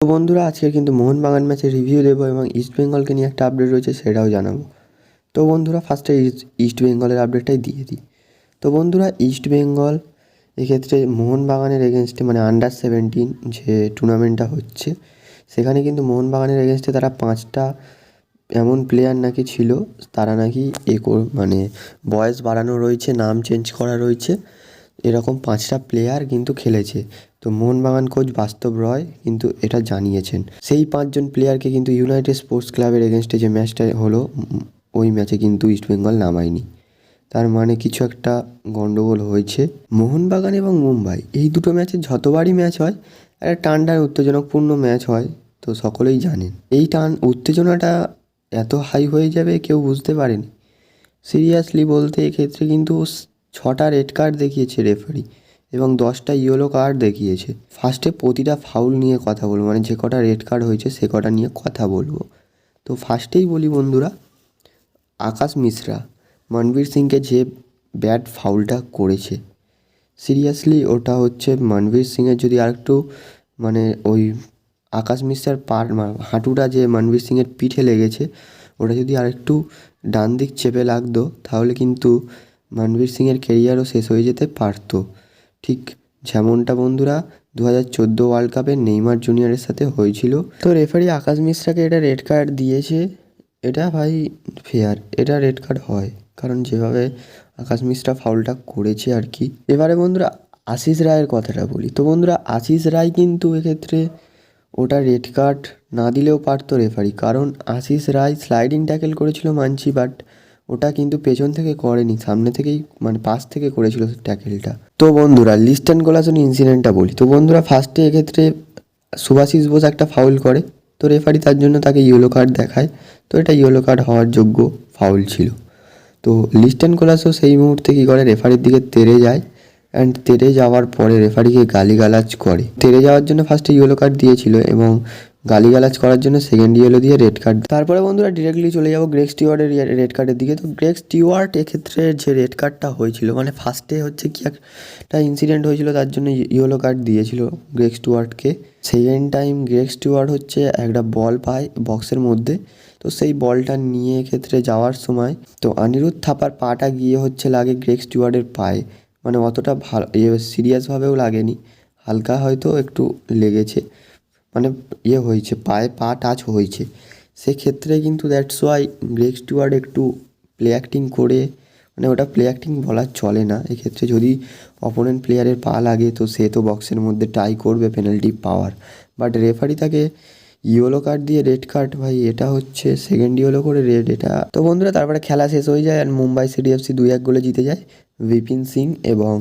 তো বন্ধুরা, আজকে কিন্তু মোহনবাগান ম্যাচের রিভিউ দেবো এবং ইস্ট বেঙ্গলকে নিয়ে একটা আপডেট রয়েছে সেটাও জানাব। তো বন্ধুরা ফার্স্টে ইস্ট বেঙ্গলের আপডেটটাই দিয়ে দিই। তো বন্ধুরা ইস্ট বেঙ্গল এক্ষেত্রে মোহনবাগানের এগেনস্টে মানে আন্ডার সেভেন্টিন যে টুর্নামেন্টটা হচ্ছে, সেখানে কিন্তু মোহনবাগানের এগেনস্টে তারা পাঁচটা এমন প্লেয়ার নাকি ছিল, তারা নাকি এ মানে বয়স বাড়ানো রয়েছে, নাম চেঞ্জ করা রয়েছে। এরকম পাঁচটা প্লেয়ার কিন্তু খেলেছে। তো মোহনবাগান কোচ বাস্তব রয় কিন্তু এটা জানিয়েছেন। সেই পাঁচজন প্লেয়ারকে কিন্তু ইউনাইটেড স্পোর্টস ক্লাবের এগেনস্টে যে ম্যাচটা হলো, ওই ম্যাচে কিন্তু ইস্টবেঙ্গল নামায়নি। তার মানে কিছু একটা গন্ডগোল হয়েছে। মোহনবাগান এবং মুম্বাই, এই দুটো ম্যাচে যতবারই ম্যাচ হয়, একটা টান টান উত্তেজনাপূর্ণ ম্যাচ হয়, তো সকলেই জানেন। এই টান, উত্তেজনাটা এত হাই হয়ে যাবে কেউ বুঝতে পারেনি। সিরিয়াসলি বলতে এক্ষেত্রে কিন্তু ছটা রেড কার্ড দেখিয়েছে রেফারি এবং দশটা ইয়েলো কার্ড দেখিয়েছে। ফার্স্টে প্রতিটা ফাউল নিয়ে কথা বলব মানে যে কটা রেড কার্ড হয়েছে সে কটা নিয়ে কথা বলব। তো ফার্স্টেই বলি বন্ধুরা, আকাশ মিশ্রা, মনবীর সিংকে যে ব্যাট ফাউলটা করেছে। সিরিয়াসলি ওটা হচ্ছে মনবীর সিংয়ের যদি আরেকটু মানে ওই আকাশ মিশ্রার পার হাঁটুটা যে মনবীর সিংয়ের পিঠে লেগেছে, ওটা যদি আরেকটু ডান দিক চেপে লাগতো, তাহলে কিন্তু মনবীর সিংয়ের কেরিয়ারও শেষ হয়ে যেতে পারতো। ঠিক যেমনটা বন্ধুরা দু হাজার চোদ্দ ওয়ার্ল্ড কাপে নেইমার জুনিয়রের সাথে হয়েছিল। তো রেফারি আকাশ মিশ্রাকে এটা রেড কার্ড দিয়েছে। এটা ভাই ফেয়ার এটা রেড কার্ড হয়। কারণ যেভাবে আকাশ মিশ্রা ফাউলটা করেছে আর কি। এবারে বন্ধুরা আশিস রায়ের কথাটা বলি। তো বন্ধুরা আশিস রায় কিন্তু এক্ষেত্রে ওটা রেড কার্ড না দিলেও পারতো রেফারি কারণ আশিস রায় স্লাইডিং ট্যাকেল করেছিল মানছি বাট ওটা কিন্তু পেছন থেকে করেনি, সামনে থেকেই মানে পাশ থেকে করেছিল ট্যাকেলটা তো বন্ধুরা লিস্ট অ্যান্ড গোলাসন ইনসিডেন্টটা বলি। তো বন্ধুরা ফার্স্টে এক্ষেত্রে সুভাষিস বোস একটা ফাউল করে। তো রেফারি তার জন্য তাকে ইয়েলো কার্ড দেখায়। তো এটা ইয়েলো কার্ড হওয়ার যোগ্য ফাউল ছিল। তো লিস্টেন কোলাসও সেই মুহূর্তে কী করে? রেফারির দিকে তেরে যায়। অ্যান্ড তেরে যাওয়ার পরে রেফারিকে গালিগালাজ করে। তেরে যাওয়ার জন্য ফার্স্টে ইয়েলো কার্ড দিয়েছিল এবং গালিগালাজ করার জন্য সেকেন্ড ইয়েলো দিয়ে রেড কার্ড তারপরে বন্ধুরা ডিরেক্টলি চলে যাব গ্রেক স্টিওয়ার্ডের রেড কার্ডের দিকে। তো গ্রেক স্টিওয়ার্ড এক্ষেত্রে যে রেড কার্ডটা হয়েছিল মানে ফার্স্টে হচ্ছে কি একটা ইনসিডেন্ট হয়েছিল, তার জন্য ইয়েলো কার্ড দিয়েছিল গ্রেক স্টুয়ার্টকে সেকেন্ড টাইম গ্রেক স্টুয়ার্ট হচ্ছে একটা বল পায় বক্সের মধ্যে। তো সেই বলটা নিয়ে ক্ষেত্রে যাওয়ার সময় তো অনিরুদ্ধ থাপার পাটা গিয়ে হচ্ছে লাগে গ্রেক স্টুয়ার্ডের পায়ে। মানে অতটা ভালো সিরিয়াসভাবেও লাগেনি। হালকা হয়তো একটু লেগেছে। মানে ইয়ে হয়েছে, পায়ে পা টাচ হয়েছে। সেক্ষেত্রে কিন্তু দ্যাটস ওয়াই গ্রেক স্টুয়ার্ড একটু প্লে অ্যাক্টিং করে মানে ওটা প্লে অ্যাক্টিং বলা চলে না। এক্ষেত্রে যদি অপোনেন্ট প্লেয়ারের পা লাগে, তো সে তো বক্সের মধ্যে ট্রাই করবে পেনাল্টি পাওয়ার। বাট রেফারি তাকে ইয়েলো কার্ড দিয়ে রেড কার্ড ভাই, এটা হচ্ছে সেকেন্ড ইয়েলো করে রেড এটা তো বন্ধুরা, তারপরে খেলা শেষ হয়ে যায়, আর মুম্বাই সিডিএফসি দুই এক গোলে জিতে যায়। বিপিন সিং এবং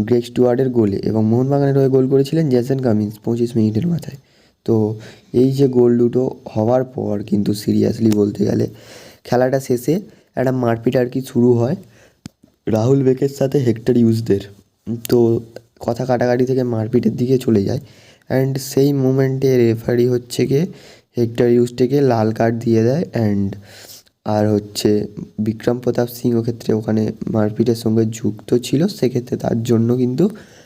গ্রেক স্টুয়ার্ডের গোলে এবং মোহনবাগানের হয়ে গোল করেছিলেন জেসন কামিন্স পঁচিশ মিনিটের মাথায়। তো এই যে গোল দুটো হওয়ার পর কিন্তু সিরিয়াসলি বলতে গেলে খেলাটা শেষে একটা মারপিট আর কি শুরু হয় রাহুল বেকের সাথে হেক্টর ইউজদের তো কথা কাটাকাটি থেকে মারপিটের দিকে চলে যায় অ্যান্ড সেই মুমেন্টে রেফারি হচ্ছে গিয়ে হেক্টর ইউজটেকে লাল কার্ড দিয়ে দেয় অ্যান্ড আর হচ্ছে বিক্রম প্রতাপ সিং ক্ষেত্রে ওখানে মারপিটের সঙ্গে যুক্ত ছিল, সেক্ষেত্রে তার জন্য কিন্তু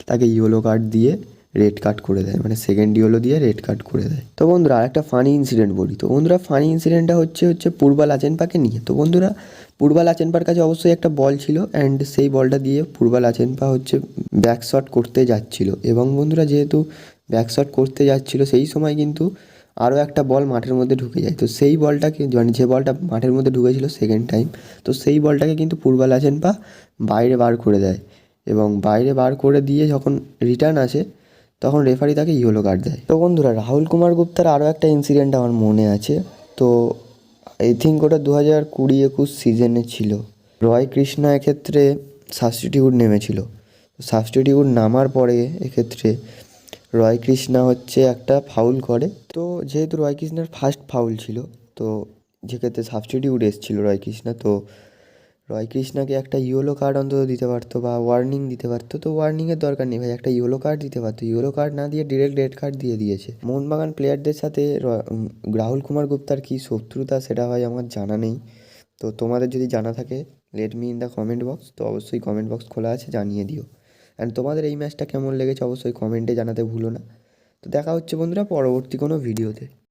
তাকে ইয়েলো কার্ড দিয়ে রেড কার্ড করে দেয় মানে সেকেন্ড ইয়েলো দিয়ে রেড কার্ড করে দেয়। তো বন্ধুরা, আরেকটা ফানি ইনসিডেন্ট বলি। তো বন্ধুরা ফানি ইনসিডেন্টটা হচ্ছে হচ্ছে পূর্বা লাচেনপাকে নিয়ে। তো বন্ধুরা, পূর্বা লাচেনপার কাছে অবশ্যই একটা বল ছিল অ্যান্ড সেই বলটা দিয়ে পূর্বা লাচেনপা হচ্ছে ব্যাক শট করতে যাচ্ছিল। এবং বন্ধুরা, যেহেতু ব্যাক শট করতে যাচ্ছিল, সেই সময় কিন্তু আরও একটা বল মাঠের মধ্যে ঢুকে যায়। তো সেই বলটাকে মানে যে বলটা মাঠের মধ্যে ঢুকেছিল সেকেন্ড টাইম তো সেই বলটাকে কিন্তু পূর্বা লাচেনপা বাইরে বার করে দেয়। এবং বাইরে বার করে দিয়ে যখন রিটার্ন আসে, তখন রেফারি তাকে ইয়েলো কার্ড দেয়। তো বন্ধুরা, রাহুল কুমার গুপ্তার আরও একটা ইনসিডেন্ট আমার মনে আছে। তো আই থিঙ্ক ওটা দু হাজার কুড়ি একুশ সিজনে ছিল। রয় কৃষ্ণা এক্ষেত্রে সাবস্টিটিউট নেমেছিল। সাবস্টিটিউট নামার পরে এক্ষেত্রে রয় কৃষ্ণা হচ্ছে একটা ফাউল করে। তো যেহেতু রয় কৃষ্ণার ফার্স্ট ফাউল ছিল, তো যেক্ষেত্রে সাবস্টিটিউট এসেছিল রয় কৃষ্ণা তো রয় কৃষ্ণাকে একটা ইয়েলো কার্ড অন্তত দিতে পারতো বা ওয়ার্নিং দিতে পারতো। তো ওয়ার্নিংয়ের দরকার নেই ভাই, একটা ইয়েলো কার্ড দিতে পারতো। ইয়েলো কার্ড না দিয়ে ডিরেক্ট রেড কার্ড দিয়ে দিয়েছে। মোহনবাগান প্লেয়ারদের সাথে রাহুল কুমার গুপ্তার কী শত্রুতা সেটা ভাই আমার জানা নেই। তো তোমাদের যদি জানা থাকে let me in the comment box তো অবশ্যই কমেন্ট বক্স খোলা আছে, জানিয়ে দিও। অ্যান্ড তোমাদের এই ম্যাচটা কেমন লেগেছে অবশ্যই কমেন্টে জানাতে ভুলো না। তো দেখা হচ্ছে বন্ধুরা পরবর্তী কোনো ভিডিওতে